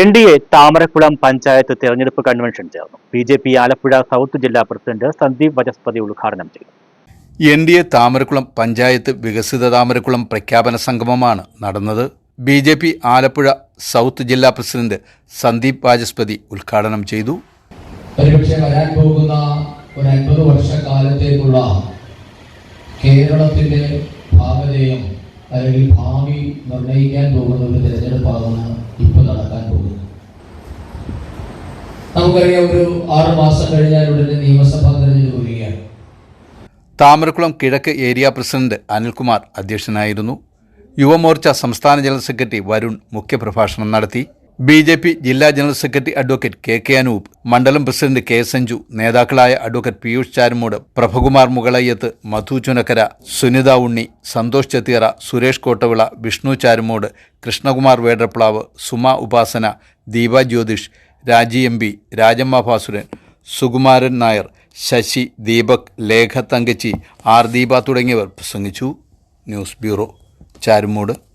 N D A Thamarakulam panchayat തെരഞ്ഞെടുപ്പ് convention ചേർന്നു. B J P Alappuzha south ജില്ലാ president Sandeep Vachaspati ഉദ്ഘാടനം ചെയ്തു. N D A Thamarakulam panchayat വികസിത താമരക്കുളം പ്രഖ്യാപന സംഗമമാണ് നടന്നത്. B J P Alappuzha south ജില്ലാ പ്രസിഡന്റ് സന്ദീപ് വാചസ്പതി ഉദ്ഘാടനം ചെയ്തു. ഒരുപക്ഷെ വരാൻ പോകുന്ന ഒരു അൻപത് വർഷക്കാലത്തേക്കുള്ള കേരളത്തിന്റെ ഭാവനയും അല്ലെങ്കിൽ ഭാവി നിർണയിക്കാൻ പോകുന്ന ഒരു നടക്കാൻ പോകുന്നത് നമുക്കറിയാം ഒരു ആറ് മാസം കഴിഞ്ഞാൽ ഉടനെ നിയമസഭാ തെരഞ്ഞെടുപ്പ് വരികയാണ്. താമരക്കുളം കിഴക്ക് ഏരിയ പ്രസിഡന്റ് അനിൽകുമാർ അധ്യക്ഷനായിരുന്നു. യുവമോർച്ച സംസ്ഥാന ജനറൽ സെക്രട്ടറി വരുൺ മുഖ്യപ്രഭാഷണം നടത്തി. ബി ജെ പി ജില്ലാ general secretary advocate K K Anoop മണ്ഡലം പ്രസിഡന്റ് കെ സഞ്ജു നേതാക്കളായ advocate Piyush Charummood Prabhakumar Mukalayyath Madhu Chunakkara Sunitha Unni Santhosh Chethiyara Suresh Kottavila Vishnu Charummood Krishnakumar Vedaplavu Suma Upasana Deepa Jyothish Raji M P Rajamma Bhasuran Sukumaran Nair Sasi Deepak Lekha Thankachi R Deepa തുടങ്ങിയവർ പ്രസംഗിച്ചു. News bureau Charummood.